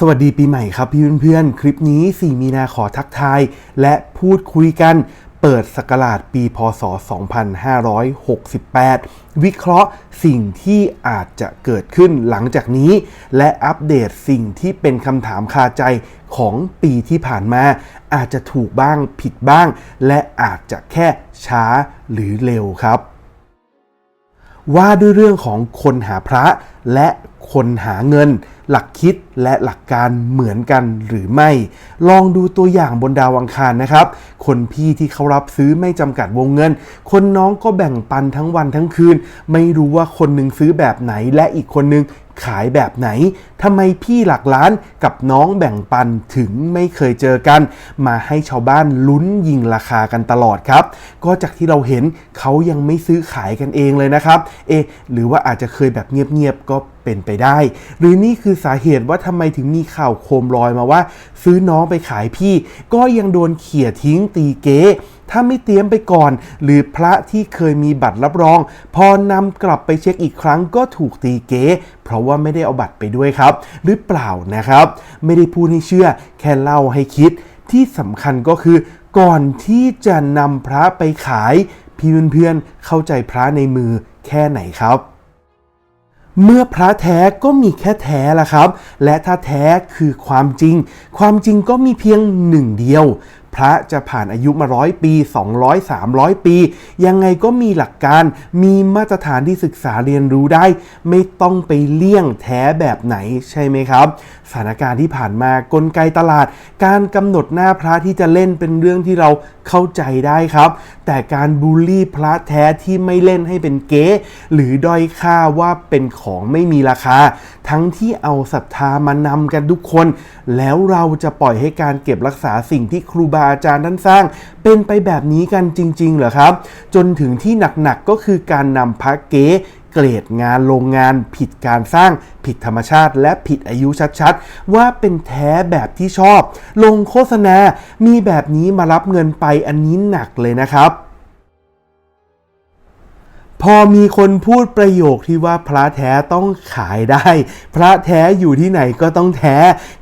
สวัสดีปีใหม่ครับพี่เพื่อนๆ คลิปนี้ 4 มีนาขอทักทาย และพูดคุยกันเปิดสกราชปีพศ 2568 วิเคราะห์สิ่งที่อาจจะเกิดขึ้นหลังจากนี้ และอัปเดตสิ่งที่เป็นคำถามคาใจของปีที่ผ่านมา อาจจะถูกบ้างผิดบ้าง และอาจจะแค่ช้าหรือเร็วครับ ว่าด้วยเรื่องของคนหาพระและ คนหาเงิน หลักคิดและหลักการเหมือนกันหรือไม่ ลองดูตัวอย่างบนดาวอังคารนะครับ คนพี่ที่เขารับซื้อไม่จำกัดวงเงิน คนน้องก็แบ่งปันทั้งวันทั้งคืน ไม่รู้ว่าคนหนึ่งซื้อแบบไหนและอีกคนหนึงขายแบบไหน ทำไมพี่หลักล้านกับน้องแบ่งปันถึงไม่เคยเจอกัน มาให้ชาวบ้านลุ้นยิงราคากันตลอดครับ ก็จากที่เราเห็นเขายังไม่ซื้อขายกันเองเลยนะครับ เอะหรือว่าอาจจะเคยแบบเงียบๆก็ เป็นไปได้ หรือนี่คือสาเหตุว่าทำไมถึงมีข่าวโคมลอยมาว่า ซื้อน้องไปขายพี่ ก็ยังโดนเขี่ยทิ้งตีเก๊ถ้าไม่เตรียมไปก่อน หรือพระที่เคยมีบัตรรับรอง พอนำกลับไปเช็คอีกครั้งก็ถูกตีเก๊เพราะว่าไม่ได้เอาบัตรไปด้วยครับ หรือเปล่านะครับ ไม่ได้พูดให้เชื่อ แค่เล่าให้คิด ที่สำคัญก็คือ ก่อนที่จะนำพระไปขาย พี่เพื่อนๆเข้าใจพระในมือแค่ไหนครับ เมื่อพระแท้ก็มีแค่แท้ละครับ และถ้าแท้คือความจริง ความจริงก็มีเพียงหนึ่งเดียว พระจะผ่านอายุมาร้อยปี 200 300 ปี ยังไงก็มีหลักการมีมาตรฐานที่ศึกษาเรียนรู้ได้ ไม่ต้องไปเลี่ยงแท้แบบไหนใช่ไหมครับ สถานการณ์ที่ผ่านมากลไกตลาด การกำหนดหน้าพระที่จะเล่นเป็นเรื่องที่เราเข้าใจได้ครับ แต่การบูลลี่พระแท้ที่ไม่เล่นให้เป็นเก๊หรือด้อยค่าว่าเป็นของไม่มีราคา ทั้งที่เอาศรัทธามานำกันทุกคน แล้วเราจะปล่อยให้การเก็บรักษาสิ่งที่ครูบาาจารย์ท่านสร้าง เป็นไปแบบนี้กันจริง ๆ เหรอครับ จนถึงที่หนักๆก็คือการนำพระเก๊เกรดงานโรงงานผิดการสร้างผิดธรรมชาติ และผิดอายุชัดๆ ว่าเป็นแท้แบบที่ชอบ ลงโฆษณา มีแบบนี้มารับเงินไปอันนี้หนักเลยนะครับ พอมีคนพูดประโยคที่ว่าพระแท้ต้องขายได้ พระแท้อยู่ที่ไหนก็ต้องแท้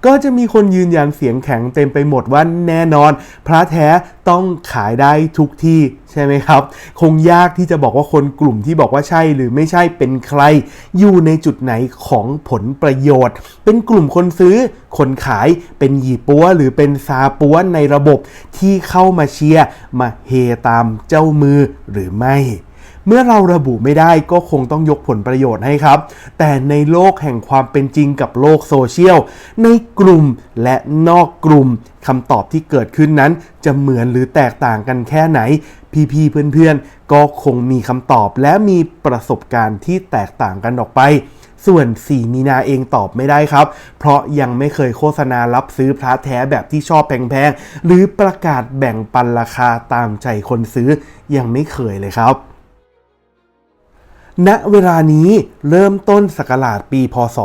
ก็จะมีคนยืนยันเสียงแข็งเต็มไปหมดว่าแน่นอน พระแท้ต้องขายได้ทุกที่ใช่ไหมครับ คงยากที่จะบอกว่าคนกลุ่มที่บอกว่าใช่หรือไม่ใช่เป็นใคร อยู่ในจุดไหนของผลประโยชน์ เป็นกลุ่มคนซื้อ คนขายเป็นหยีปัวหรือเป็นซาปัวในระบบที่เข้ามาเชียร์มาเฮตามเจ้ามือหรือไม่ เมื่อเราระบุไม่ได้ก็คงต้องยกผลประโยชน์ให้ครับ แต่ในโลกแห่งความเป็นจริงกับโลกโซเชียล ในกลุ่มและนอกกลุ่มคำตอบที่เกิดขึ้นนั้น จะเหมือนหรือแตกต่างกันแค่ไหน พี่ๆเพื่อนๆ ก็คงมีคำตอบและมีประสบการณ์ที่แตกต่างกันออกไปส่วน 4 มีนาเองตอบไม่ได้ครับ เพราะยังไม่เคยโฆษณารับซื้อพระแท้แบบที่ชอบแพงๆ หรือประกาศแบ่งปันราคาตามใจคนซื้อยังไม่เคยเลยครับ ณเวลานี้เริ่มต้นสกราชปี พศ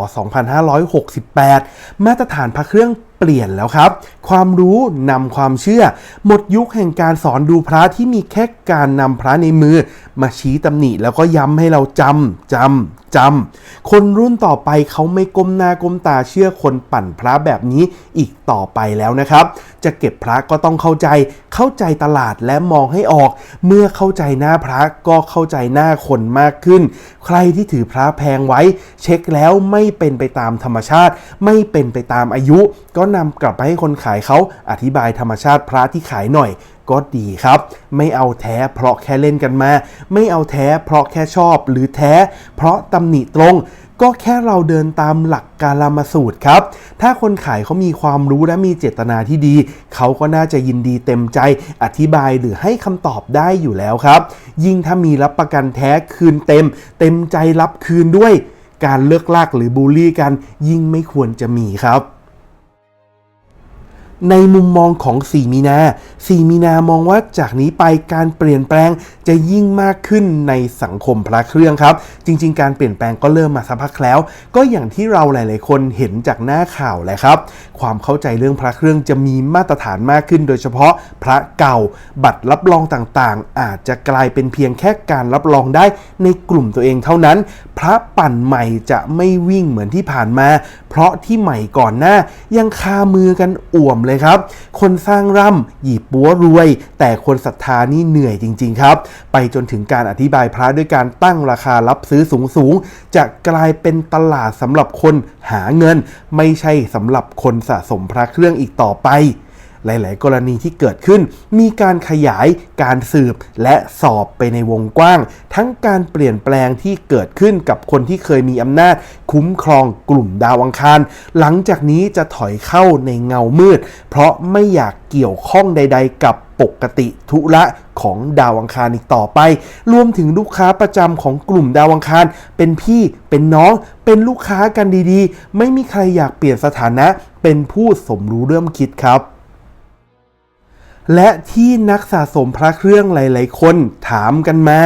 2568 มาตรฐานพระเครื่อง เปลี่ยนแล้วครับ ความรู้นำความเชื่อ หมดยุคแห่งการสอนดูพระที่มีแค่การนำพระในมือ มาชี้ตำหนิแล้วก็ย้ำให้เราจำจำจำคนรุ่นต่อไปเขาไม่ก้มหน้าก้มตาเชื่อคนปั่นพระแบบนี้อีกต่อไปแล้วนะครับ จะเก็บพระก็ต้องเข้าใจ เข้าใจตลาดและมองให้ออก เมื่อเข้าใจหน้าพระก็เข้าใจหน้าคนมากขึ้น ใครที่ถือพระแพงไว้ เช็คแล้วไม่เป็นไปตามธรรมชาติ ไม่เป็นไปตามอายุก็นำกลับไปให้คนขายเขาอธิบายธรรมชาติพระที่ขายหน่อยก็ดีครับ ไม่เอาแท้เพราะแค่เล่นกันมา ไม่เอาแท้เพราะแค่ชอบ หรือแท้เพราะตำหนิตรง ก็แค่เราเดินตามหลักการลามาสูตรครับ ถ้าคนขายเขามีความรู้และมีเจตนาที่ดี เขาก็น่าจะยินดีเต็มใจ อธิบายหรือให้คำตอบได้อยู่แล้วครับ ยิ่งถ้ามีรับประกันแท้คืนเต็ม เต็มใจรับคืนด้วย การเลิกลากหรือบูลลี่กันยิ่งไม่ควรจะมีครับ ในมุมมองของ 4 มีนา 4 มีนามองว่าจากนี้ไปการเปลี่ยนแปลงจะยิ่งมากขึ้นในสังคมพระเครื่องครับ จริง ๆ การเปลี่ยนแปลงก็เริ่มมาสักพักแล้ว ก็อย่างที่เราหลาย ๆ คนเห็นจากหน้าข่าวแหละครับ ความเข้าใจเรื่องพระเครื่องจะมีมาตรฐานมากขึ้น โดยเฉพาะพระเก่า บัตรรับรองต่าง ๆ อาจจะกลายเป็นเพียงแค่การรับรองได้ในกลุ่มตัวเองเท่านั้น พระปั่นใหม่จะไม่วิ่งเหมือนที่ผ่านมา เพราะที่ใหม่ก่อนหน้ายังคามือกันอ่วมเลยครับ คนสร้างร่ำหยิบปัวรวย แต่คนศรัทธานี่เหนื่อยจริง ๆ ครับ ไปจนถึงการอธิบายพระด้วยการตั้งราคารับซื้อสูงๆจะกลายเป็นตลาดสำหรับคนหาเงิน ไม่ใช่สำหรับคนสะสมพระเครื่องอีกต่อไป หลาย ๆ กรณีที่เกิดขึ้น มีการขยายการสืบและสอบไปในวงกว้าง ทั้งการเปลี่ยนแปลงที่เกิดขึ้นกับคนที่เคยมีอำนาจ คุ้มครองกลุ่มดาวอังคาร หลังจากนี้จะถอยเข้าในเงามืด เพราะไม่อยากเกี่ยวข้องใด ๆ กับปกติธุระของดาวอังคารอีกต่อไป รวมถึงลูกค้าประจำของกลุ่มดาวอังคาร เป็นพี่เป็นน้องเป็นลูกค้ากันดีๆ ไม่มีใครอยากเปลี่ยนสถานะ เป็นผู้สมรู้เริ่มคิดครับ และที่นักสะสมพระเครื่องหลาย ๆ คนถามกันมา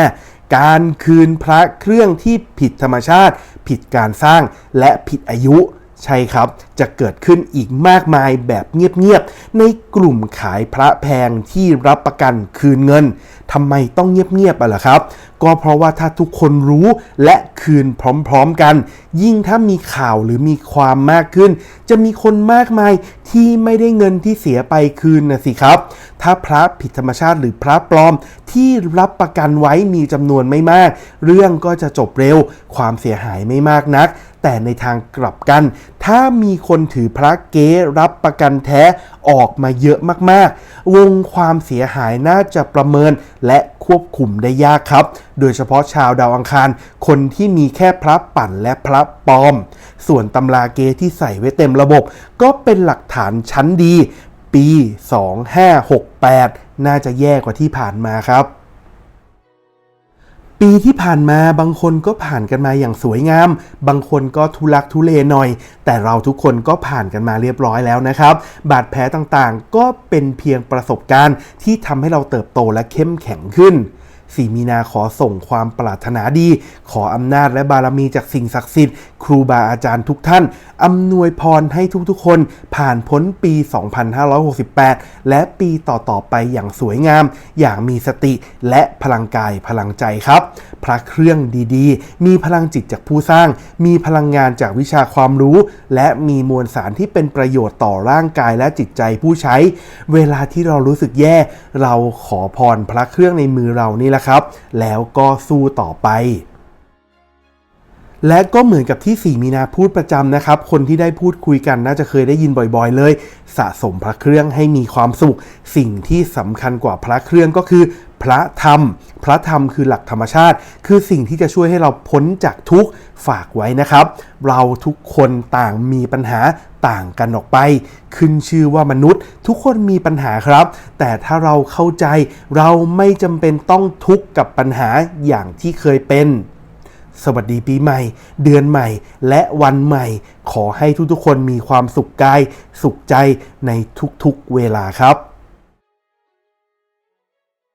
การคืนพระเครื่องที่ผิดธรรมชาติ ผิดการสร้างและผิดอายุ ใช่ครับ จะเกิดขึ้นอีกมากมายแบบเงียบๆ ในกลุ่มขายพระแพงที่รับประกันคืนเงินทำไมต้องเงียบๆอะล่ะครับ ก็เพราะว่าถ้าทุกคนรู้และคืนพร้อมๆกัน ยิ่งถ้ามีข่าวหรือมีความมากขึ้น จะมีคนมากมายที่ไม่ได้เงินที่เสียไปคืนนะสิครับ ถ้าพระผิดธรรมชาติหรือพระปลอมที่รับประกันไว้มีจำนวนไม่มาก เรื่องก็จะจบเร็ว ความเสียหายไม่มากนัก แต่ในทางกลับกัน ถ้ามีคนถือพระเก๊รับประกันแท้ออกมาเยอะมากๆ วงความเสียหายน่าจะประเมินและควบคุมได้ยากครับ โดยเฉพาะชาวดาวอังคาร คนที่มีแค่พระปั่นและพระปลอม ส่วนตำราเกที่ใส่ไว้เต็มระบบ ก็เป็นหลักฐานชั้นดี ปี 2568 น่าจะแย่กว่าที่ผ่านมาครับ ปีที่ผ่านมาบางคนก็ผ่านกันมาอย่างสวยงาม บางคนก็ทุลักทุเลหน่อย แต่เราทุกคนก็ผ่านกันมาเรียบร้อยแล้วนะครับ บาดแผลต่างๆ ก็เป็นเพียงประสบการณ์ที่ทำให้เราเติบโตและเข้มแข็งขึ้น สีมีนาขอส่งความปรารถนาดี ขออำนาจและบารมีจากสิ่งศักดิ์สิทธิ์ ครูบาอาจารย์ทุกท่าน อำนวยพรให้ทุกๆคน ผ่านพ้นปี 2568 และปีต่อๆไปอย่างสวยงาม อย่างมีสติและพลังกายพลังใจครับ พระเครื่องดีๆ มีพลังจิตจากผู้สร้าง มีพลังงานจากวิชาความรู้ และมีมวลสารที่เป็นประโยชน์ต่อร่างกายและจิตใจผู้ใช้ เวลาที่เรารู้สึกแย่ เราขอพรพระเครื่องในมือเรานี่แหละะครับ แล้วก็สู้ต่อไป และก็เหมือนกับที่ 4 มีนาพูดประจำนะครับ คนที่ได้พูดคุยกันน่าจะเคยได้ยินบ่อยๆ เลย สะสมพระเครื่องให้มีความสุข สิ่งที่สำคัญกว่าพระเครื่องก็คือ พระธรรม พระธรรมคือหลักธรรมชาติ คือสิ่งที่จะช่วยให้เราพ้นจากทุกข์ฝากไว้นะครับ เราทุกคนต่างมีปัญหาต่างกันออกไป ขึ้นชื่อว่ามนุษย์ ทุกคนมีปัญหาครับ แต่ถ้าเราเข้าใจเราไม่จำเป็นต้องทุกข์กับปัญหาอย่างที่เคยเป็นสวัสดีปีใหม่ เดือนใหม่ และวันใหม่ ขอให้ทุกๆคนมีความสุขกาย สุขใจในทุกๆเวลาครับ